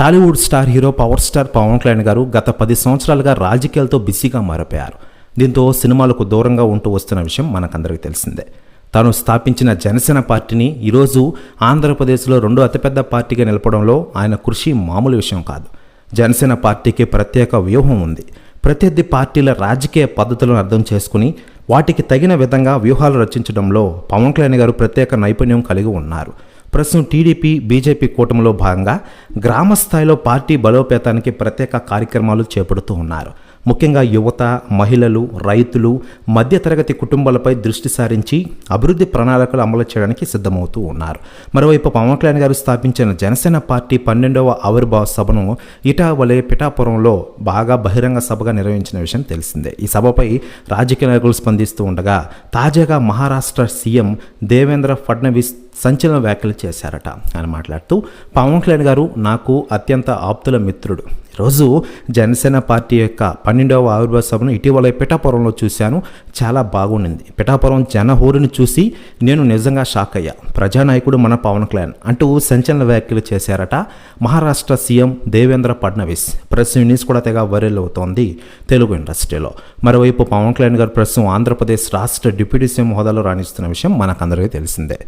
Tollywood star hero power star Pawan Kalyan గారు గత పది సంవత్సరాలుగా రాజకీయాలతో బిజీగా మారిపోయారు. దీంతో సినిమాలకు దూరంగా ఉంటూ వస్తున్న విషయం మనకందరికీ తెలిసిందే. తాను స్థాపించిన జనసేన పార్టీని ఈరోజు ఆంధ్రప్రదేశ్లో రెండో అతిపెద్ద పార్టీగా నిలపడంలో ఆయన కృషి మామూలు విషయం కాదు. జనసేన పార్టీకి ప్రత్యేక వ్యూహం ఉంది. ప్రత్యర్థి పార్టీల రాజకీయ పద్ధతులను అర్థం చేసుకుని వాటికి తగిన విధంగా వ్యూహాలు రచించడంలో పవన్ కళ్యాణ్ గారు ప్రత్యేక నైపుణ్యం కలిగి ఉన్నారు. ప్రస్తుతం టీడీపీ బీజేపీ కూటమిలో భాగంగా గ్రామ స్థాయిలో పార్టీ బలోపేతానికి ప్రత్యేక కార్యక్రమాలు చేపడుతూ ఉన్నారు. ముఖ్యంగా యువత మహిళలు రైతులు మధ్యతరగతి కుటుంబాలపై దృష్టి సారించి అభివృద్ధి ప్రణాళికలు అమలు చేయడానికి సిద్ధమవుతూ ఉన్నారు. మరోవైపు పవన్ కళ్యాణ్ గారు స్థాపించిన జనసేన పార్టీ పన్నెండవ ఆవిర్భావ సభను ఇటావలే పిఠాపురంలో బాగా బహిరంగ సభగా నిర్వహించిన విషయం తెలిసిందే. ఈ సభపై రాజకీయ నాయకులు స్పందిస్తూ ఉండగా తాజాగా మహారాష్ట్ర సీఎం దేవేంద్ర ఫడ్నవీస్ సంచలన వ్యాఖ్యలు చేశారట. ఆయన మాట్లాడుతూ పవన్ కళ్యాణ్ గారు నాకు అత్యంత ఆప్తుల మిత్రుడు. రోజు జనసేన పార్టీ యొక్క పన్నెండవ ఆవిర్భావ సభను ఇటీవల పిఠాపురంలో చూశాను. చాలా బాగుండింది. పిఠాపురం జనహోరుని చూసి నేను నిజంగా షాక్ అయ్యా. ప్రజానాయకుడు మన పవన్ కళ్యాణ్ అంటూ సంచలన వ్యాఖ్యలు చేశారట Maharashtra CM Devendra Fadnavis. Press news కూడా తెగ వైరల్ అవుతోంది తెలుగు ఇండస్ట్రీలో. మరోవైపు పవన్ కళ్యాణ్ గారు ప్రస్తుతం ఆంధ్రప్రదేశ్ రాష్ట్ర డిప్యూటీ సీఎం హోదాలో రాణిస్తున్న విషయం మనకందరికీ తెలిసిందే.